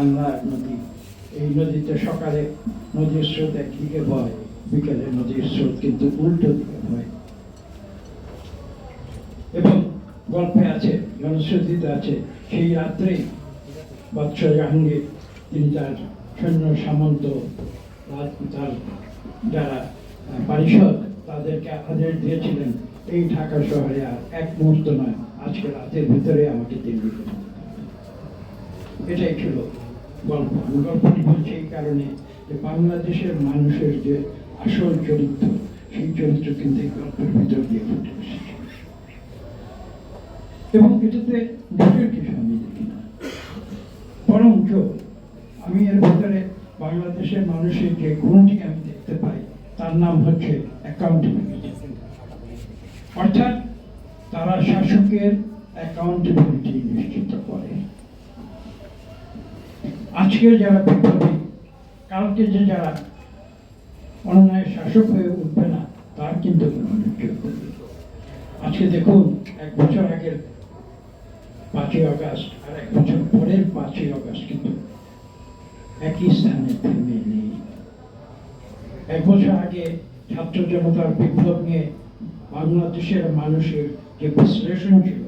বাংলা নদী। এই নদীতে সকালে নদীর স্রোত একদিকে বয়, বিকেলে নদীর স্রোত কিন্তু উল্টো দিকে বয়। এবং গল্পে আছে জনশ্রুতিতে আছে, সেই রাত্রেই বৎস জাহাঙ্গীর তিনি তার সৈন্য সামন্ত তার যারা পারিষদ, তাদেরকে আদেশ দিয়েছিলেন, এই ঢাকা শহরে আর এক মুহূর্ত নয়, আজকে রাতের ভিতরে আমাকে দিল্লি এটাই ছিল গল্প কারণে যে বাংলাদেশের মানুষের যে আসল চরিত্র, সেই চরিত্র কিন্তু এই গল্পের ভিতর দিয়ে ফুটে এবং এটাতে দুটোর কিছু আমি দেখি না। বরঞ্চ আমি এর ভিতরে বাংলাদেশের মানুষের যে গুণটি আমি দেখতে পাই, তার নাম হচ্ছে অ্যাকাউন্টেবিলিটি অর্থাৎ তারা শাসকের অ্যাকাউন্টেবিলিটি নিশ্চিত করে। আজকে যারা বিপ্লবী, কালকে যে যারা অন্যায় শাসক হয়ে উঠবে না, তার কিন্তু। আজকে দেখুন, এক বছর আগের পাঁচই আগস্ট আর এক বছর পরের পাঁচই আগস্ট কিন্তু একই স্থানে থেমে নেই এক বছর আগে ছাত্র জনতার বিপ্লব নিয়ে বাংলাদেশের মানুষের যে বিশ্লেষণ ছিল,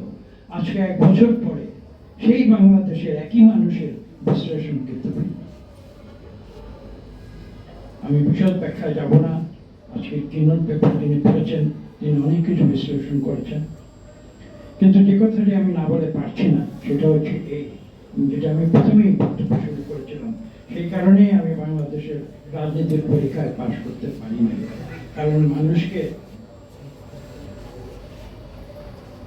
আজকে এক বছর পরে সেই বাংলাদেশের একই মানুষের বিশ্লেষণ কিন্তু ভিন্ন। আমি বিশদ ব্যাখ্যায় যাব না। আজকে কিনন পেপার তিনি পড়েছেন তিনি অনেক কিছু বিশ্লেষণ করেছেন। কিন্তু যে কথাটি আমি না বলে পারছি না, সেটা হচ্ছে এই যেটা আমি প্রথমেই বক্তব্য শুরু করেছিলাম, সেই কারণেই আমি বাংলাদেশের রাজনীতির পরীক্ষায় পাশ করতে পারি না কারণ মানুষকে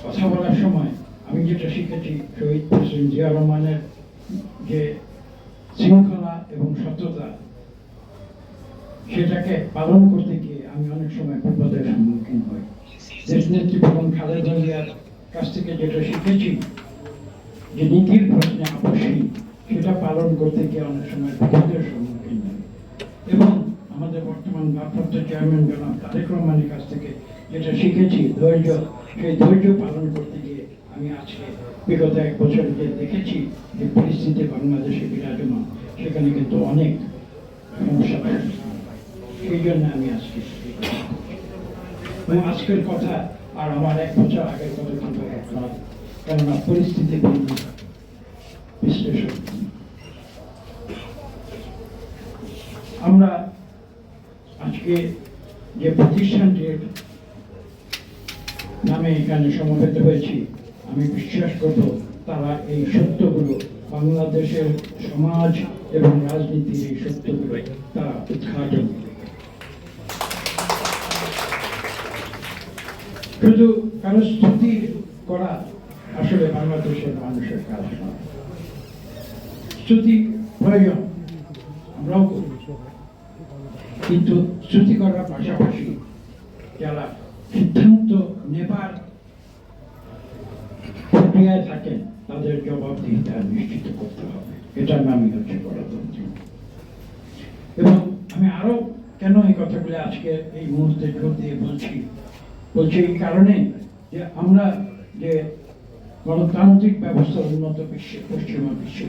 কথা বলার সময় আমি যেটা শিখেছি, শহীদ প্রেসিডেন্ট জিয়া রহমানের যে শৃঙ্খলা এবং সততা সেটাকে পালন করতে গিয়ে আমি অনেক সময় বিপদের সম্মুখীন হই। দেশ নেত্রী বেগম খালেদা জিয়ার কাছ থেকে যেটা শিখেছি, যে নীতির প্রশ্নে আপসী সেটা পালন করতে গিয়ে অনেক সময় বিপদের সম্মুখীন হই। এবং আমাদের বর্তমান ভারপ্রাপ্ত চেয়ারম্যান জনাব তারেক রহমানের কাছ থেকে যেটা শিখেছি, ধৈর্য, সেই ধৈর্য পালন করতে গিয়ে আমি আজকে বিগত এক বছর যে দেখেছি যে পরিস্থিতি বাংলাদেশে বিরাজমান, সেখানে কিন্তু অনেক সমস্যা। সেই জন্য আমি আজকে আজকের কথা আর আমার এক বছর আগের কথা কিন্তু এক নয়, কেননা পরিস্থিতি ভিন্ন বিশ্লেষণ আমরা আজকে যে প্রতিষ্ঠানটির নামে এখানে সমবেত হয়েছি আমি বিশ্বাস করব তারা এই সত্যগুলো বাংলাদেশের সমাজ এবং রাজনীতির এই সত্যগুলো তারা উদ্ঘাটন শুধু কারও স্তুতি করা আসলে বাংলাদেশের মানুষের কাজ নয়। স্তুতি প্রয়োজন আমরাও করি। কিন্তু স্তুতি করার পাশাপাশি যারা সিদ্ধান্ত নেবার প্রক্রিয়ায় থাকেন তাদের জবাবদিহিতা নিশ্চিত করতে হবে। এটার নামই হচ্ছে গণতন্ত্র। এবং আমি আরও কেন এই কথাগুলো আজকে এই মুহূর্তে জোর দিয়ে বলছি বলছি এই কারণে যে আমরা যে গণতান্ত্রিক ব্যবস্থা উন্নত বিশ্বে, পশ্চিমা বিশ্বে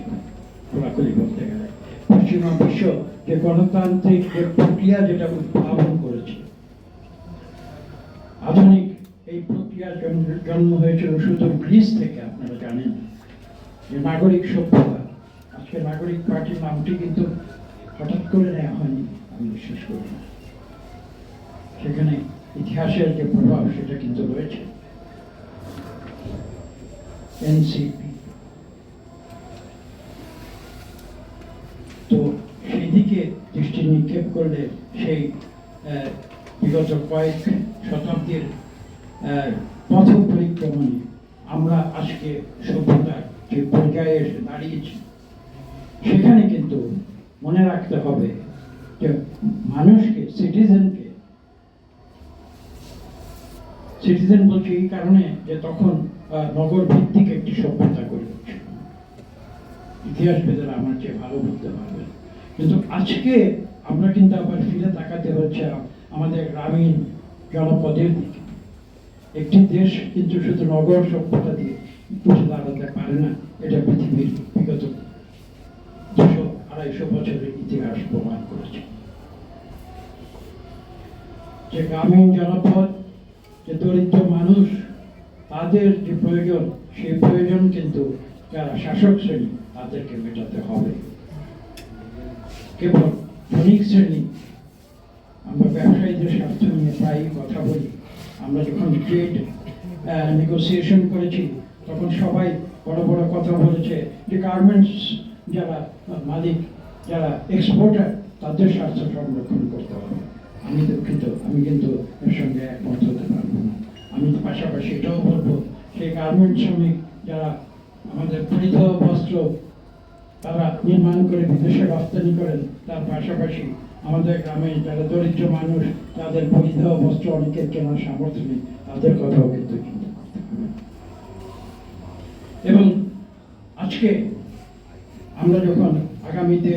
খোলাখুলি বলতে গেলে, পশ্চিমা বিশ্ব যে গণতান্ত্রিক যে প্রক্রিয়া যেটা উদ্ভাবন করেছে, আধুনিক এই প্রক্রিয়ার জন্ম- জন্ম হয়েছিল শুধু গ্রিস থেকে আপনারা জানেন যে নাগরিক সভ্যতা। আজকে নাগরিক পার্টির নামটি কিন্তু হঠাৎ করে নেওয়া হয়নি, আমি বিশ্বাস করি না। সেখানে ইতিহাসের যে প্রভাব, সেটা কিন্তু রয়েছে। এনসিপি। তো সেই দিকে দৃষ্টি নিক্ষেপ করলে সেই বিগত কয়েক শতাব্দীর পথ পরিক্রমণে আমরা আজকে সভ্যতার যে পর্যায়ে এসে দাঁড়িয়েছি, সেখানে কিন্তু মনে রাখতে হবে যে মানুষকে সিটিজেনকে সিটিজেন বলছি এই কারণে যে তখন নগর ভিত্তিক একটি সভ্যতা গড়ে উঠছিল ইতিহাস বেদারা আমার চেয়ে ভালো বলতে পারবেন কিন্তু আজকে আমরা কিন্তু আবার ফিরে তাকাতে হচ্ছে আমাদের গ্রামীণ জনপদের দিকে। একটি দেশ কিন্তু শুধু নগর সভ্যতা দিয়ে উঠে দাঁড়াতে পারে না, এটা পৃথিবীর বিগত দুশো আড়াইশো বছরের ইতিহাস প্রমাণ করেছে। যে গ্রামীণ জনপদ, যে দরিদ্র মানুষ, তাদের যে প্রয়োজন, সেই প্রয়োজন কিন্তু যারা শাসক শ্রেণি, তাদেরকে মেটাতে হবে। কেবল ধনিক শ্রেণি, আমরা ব্যবসায়ীদের স্বার্থ নিয়ে প্রায়ই কথা বলি। আমরা যখন ট্রেড নেগোসিয়েশন করেছি, তখন সবাই বড় বড় কথা বলেছে যে গার্মেন্টস যারা মালিক যারা এক্সপোর্টার তাদের স্বার্থ সংরক্ষণ করতে হবে। আমি দুঃখিত, আমি কিন্তু এর সঙ্গে একমত হতে পারব না। আমি পাশাপাশি এটাও বলব, সেই গার্মেন্ট শ্রমিক যারা আমাদের পরিধেয় বস্ত্র তারা নির্মাণ করে বিদেশে রপ্তানি করেন, তার পাশাপাশি আমাদের গ্রামে যারা দরিদ্র মানুষ, তাদের পরিধেয় বস্ত্র অনেকের কেনার সামর্থ্য নেই। তাদের কথাও কিন্তু এবং আজকে আমরা যখন আগামীতে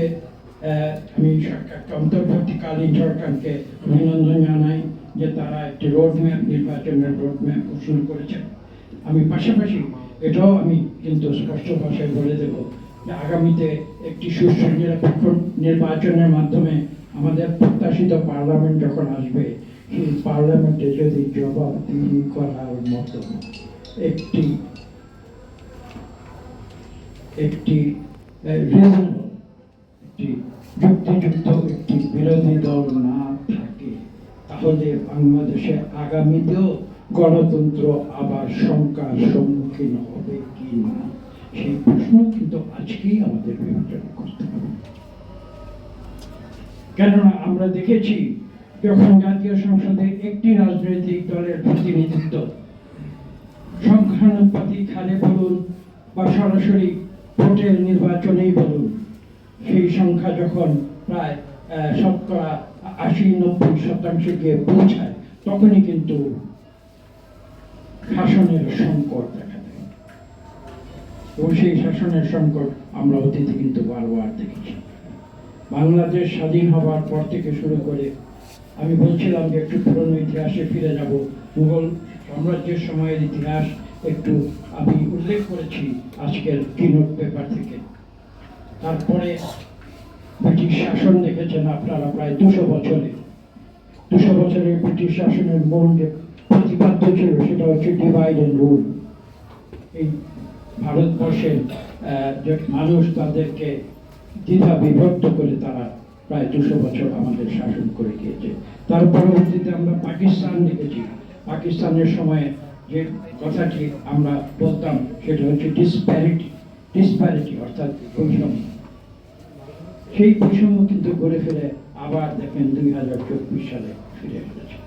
আমি সরকারকে অন্তর্বর্তীকালীন সরকারকে অভিনন্দন জানাই যে তারা একটি রোড ম্যাপ নির্বাচনের রোড ম্যাপ ঘোষণা করেছেন। আমি পাশাপাশি এটাও আমি কিন্তু স্পষ্ট ভাষায় বলে দেব যে আগামীতে একটি সুষ্ঠু, নিরপেক্ষ নির্বাচনের মাধ্যমে আমাদের প্রত্যাশিত পার্লামেন্ট যখন আসবে, সেই পার্লামেন্টে যদি জবাবদিহি করার মতো একটি একটি একটি যুক্তিযুক্ত, একটি বিরোধী দল না থাকে, তাহলে বাংলাদেশে আগামীতেও গণতন্ত্র আবার শঙ্কার সম্মুখীন হবে কি না, সেই প্রশ্ন কিন্তু আজকেই আমাদের বিবেচনা করতে হবে। কেননা আমরা দেখেছি যখন জাতীয় সংসদে একটি রাজনৈতিক দলের প্রতিনিধিত্ব সংখ্যানুপাতিক হারে বলুন বা সরাসরি ভোটের নির্বাচনেই বলুন, সেই সংখ্যা যখন প্রায় শতকরা আশি, নব্বই শতাংশে গিয়ে পৌঁছায়, তখনই কিন্তু শাসনের সংকট দেখা দেয়। এবং সেই শাসনের সংকট আমরা অতীতে কিন্তু বারবার দেখেছি। বাংলাদেশ স্বাধীন হবার পর থেকে শুরু করে, আমি বলছিলাম যে একটু পুরনো ইতিহাসে ফিরে যাব। মুঘল সাম্রাজ্যের সময়ের ইতিহাস একটু আমি উল্লেখ করেছি আজকের কিনোট পেপার থেকে। তারপরে ব্রিটিশ শাসন দেখেছেন আপনারা প্রায় দুশো বছরে। দুশো বছরের ব্রিটিশ শাসনের মূল যে প্রতিপাদ্য ছিল সেটা হচ্ছে ডিভাইড অ্যান্ড রুল এই ভারতবর্ষের মানুষ তাদেরকে দ্বিধা বিভক্ত করে তারা প্রায় দুশো বছর আমাদের শাসন করে গিয়েছে। তার পরবর্তীতে আমরা পাকিস্তান দেখেছি। পাকিস্তানের সময়ে যে কথাটি আমরা বলতাম, সেটা হচ্ছে ডিসপ্যারিটি ডিসপ্যারিটি অর্থাৎ বৈষম্য। সেই বৈষম্য কিন্তু ঘুরে ফেলে আবার দেখেন দুই হাজার চব্বিশ সালে ফিরে এসেছে।